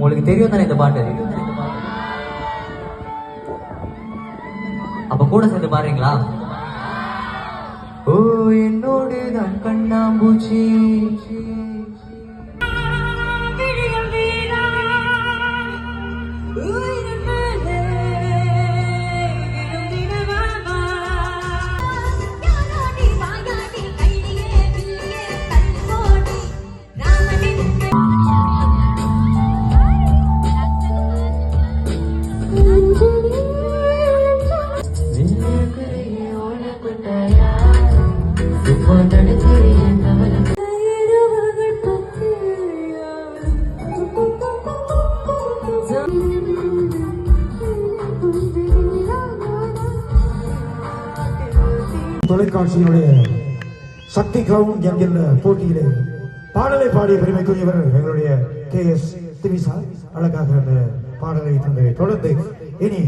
உங்களுக்கு தெரியும் தானே இந்த பாட்டு? அப்ப கூட சேர்ந்து பாருங்களா ஓ என்னோடு நான் கண்ணாம்பூச்சி. தொலைக்காட்சியினுடைய சக்தி கிரவுண்ட் என்கின்ற போட்டியிலே பாடலை பாடிய பெருமைக்குரியவர் எங்களுடைய கே எஸ் திவிசா அழகாக அந்த பாடலை தந்ததை தொடர்ந்து இனி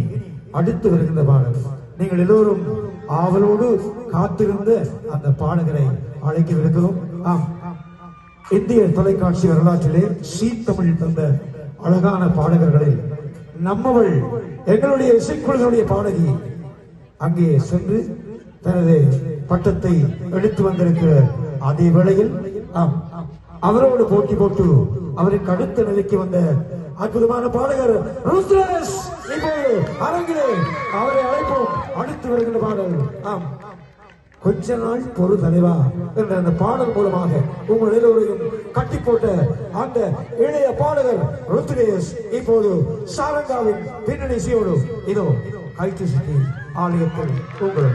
அடுத்து வருகின்ற பாடல். நீங்கள் எல்லோரும் ஆவலோடு காத்திருந்த அந்த பாடகரை அழைக்கவிருக்கிறோம். ஆம். இந்திய தொலைக்காட்சி வரலாற்றிலே சீ தமிழ் தந்த அழகான பாடகர்களை நம்மவள் எங்களுடைய இசைக்குழுவினுடைய பாடகி அங்கே சென்று தனது பட்டத்தை எடுத்து வந்திருக்கிற அதே வேளையில் ஆம், அவரோடு போட்டி போட்டு அவருக்கு அடுத்த நிலைக்கு வந்த அற்புதமான பாடகர் ருத்ரேஷ் இப்போ அரங்கிலே அவரை அழைப்போம். அடுத்து வருகின்ற பாடல் ஆம் கொஞ்ச நாள் பொறு தலைவா என்ற அந்த பாடல் மூலமாக உங்கள் எல்லோரையும் கட்டி போட்ட அந்த இளைய பாடகர் ருத்ரேஷ் இப்போது சாரங்காவின் பின்னணி சீவனும் இதோ கைத்து சுற்றி ஆலயத்தில் உங்கள்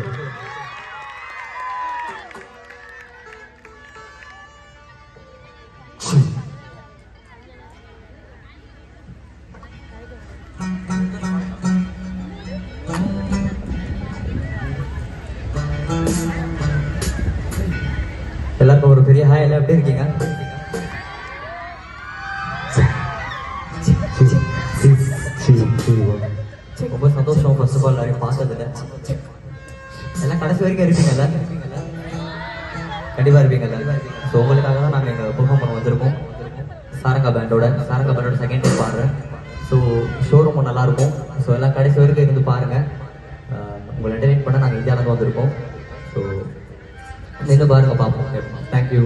எப்படி இருக்கீங்க. ரொம்ப சந்தோஷம் ஃபர்ஸ்ட் ஆஃப் ஆல் எல்லாரையும் பார்த்ததுல. எல்லாம் கடைசி வரைக்கும் இருப்பீங்கல்ல? கண்டிப்பா இருப்பீங்கல்ல. ஸோ உங்களுக்காக தான் நாங்கள் எங்கள் பெர்ஃபார்ம் பண்ண வந்திருக்கோம். சாரங்கா பேண்டோட சாரங்கா பேண்டோட செகண்ட் டைம் பாடுறேன் ஸோ ஷோ ரொம்ப நல்லா இருக்கும். ஸோ எல்லாம் கடைசி வரைக்கும் இருந்து பாருங்க. உங்களை என்டர்டெயின் பண்ண நாங்கள் இந்தியாவிலேருந்து வந்திருக்கோம். ஸோ நின்று பாருங்க பார்ப்போம் தேங்க்யூ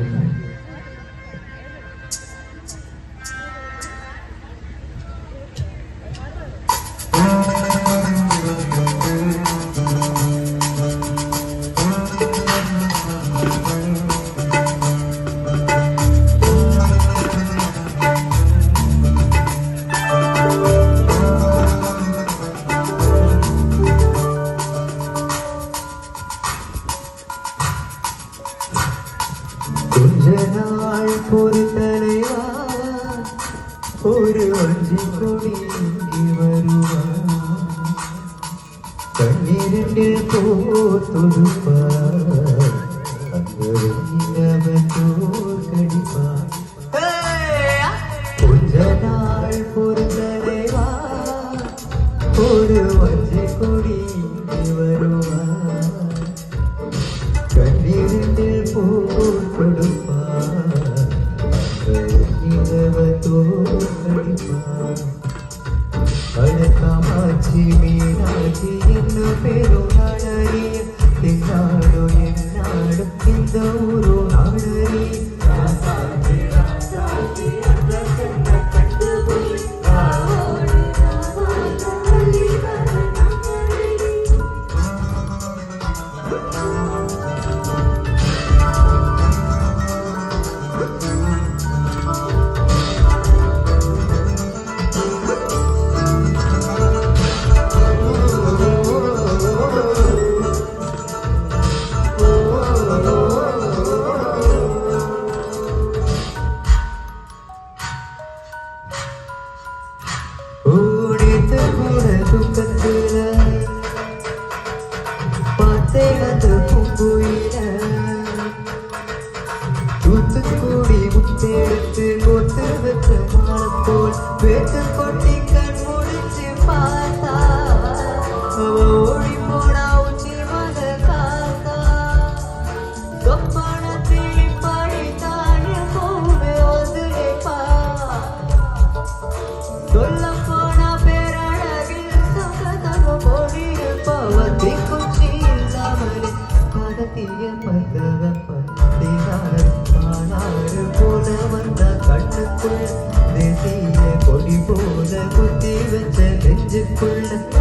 கண்ணீரில் போத்தொடுப்பா அங்கவன் They got the pump போல குத்தி வச்ச நெஞ்சுக்குள்ள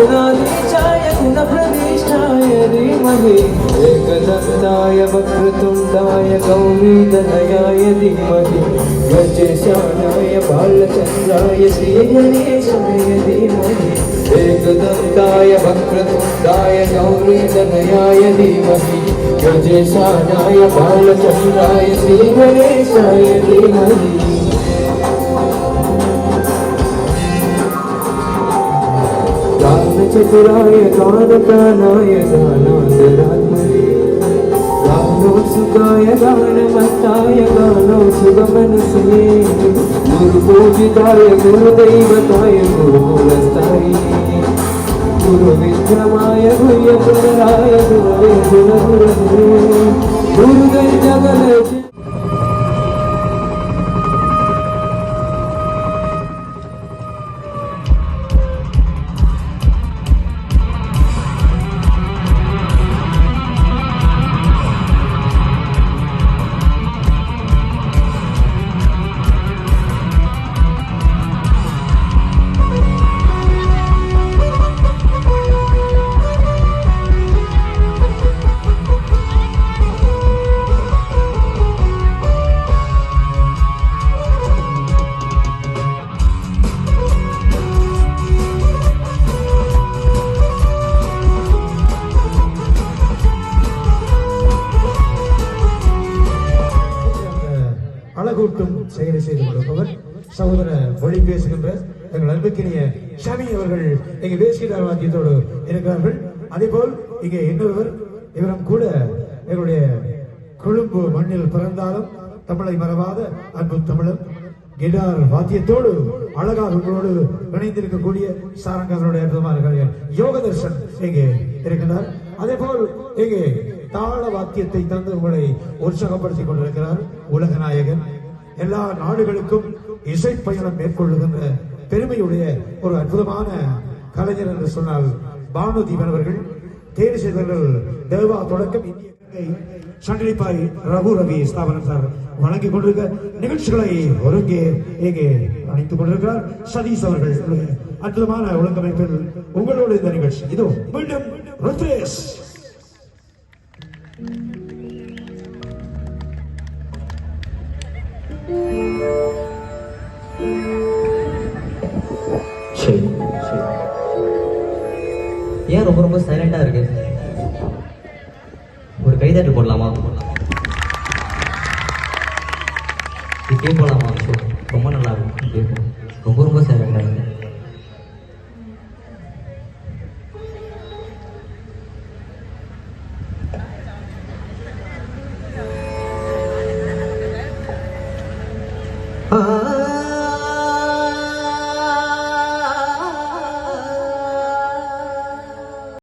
गुणाधीशाय गुणप्रदिष्ठाय धीमहि एकदन्ताय वक्रतुण्डाय गौरीदनयाय धीमहि गजेशानाय बालचन्द्राय श्रीगणेशाय धीमहि एकदन्ताय वक्रतुण्डाय गौरीतनयाय धीमहि गजेशानाय बालचन्द्राय श्रीगणेशाय धीमहि गानचतुराय गानप्राणाय गानान्तरात्मने गानोत्सुकाय गानमत्ताय गानो सुगमनसे गुरुपूजिताय गुरुदैवताय गुरुकुलस्थायिने गुरुविक्रमाय गुह्यपुनराय गुरवे गुणगुरवे गुरुगैर्जगल அழகூட்டும் செயலை செய்து கொடுப்பவர் சகோதர மொழி பேசுகின்ற எங்கள் அன்புக்கினிய ஷமி அவர்கள் இங்கே வேசிதார் வாத்தியத்தோடு இருக்கிறார்கள். அதேபோல் இங்கே இன்னொருவர் இவரும் கூட எங்களுடைய கொழும்பு மண்ணில் பிறந்தாலும் தமிழை மறவாத அன்பு தமிழர். கிடார் வாத்தியத்தோடு அழகாக உங்களோடு இணைந்திருக்கக்கூடிய சாரங்கர்களுடைய அற்புதமான கலைஞர் யோகதர்ஷன் இங்கே இருக்கிறார் அதே போல் இங்கே தாள வாத்தியத்தை தந்து உங்களை உற்சாகப்படுத்திக் கொண்டிருக்கிறார் உலக நாயகன். எல்லா நாடுகளுக்கும் இசை பயணம் மேற்கொள்ளுகின்ற பெருமையுடைய ஒரு அற்புதமான கலைஞர் என்று சொன்னால் பானுதீபன் அவர்கள். தேர்வு செய்தவர்கள் தேவா தொடக்கம் இந்திய கங்கை சண்டிலிப்பாய் ரகு ரவி ஸ்தாபனம் சார் வழங்கி கொண்டிருக்க நிகழ்ச்சிகளை ஒருங்கே இங்கே அணைத்துக் கொண்டிருக்கிறார் சதீஷ் அவர்கள். அற்புதமான ஒழுங்கமைப்பில் உங்களோடு இந்த நிகழ்ச்சி. இதோ மீண்டும் ருத்ரேஷ். ஏன் ரொம்ப ரொம்ப சைலண்டாக இருக்கு? ஒரு கைதாட்டு போடலாமா? இப்படியே போடலாமா? ரொம்ப நல்லா இருக்கும். ரொம்ப ரொம்ப சைலண்டாக இருக்கு.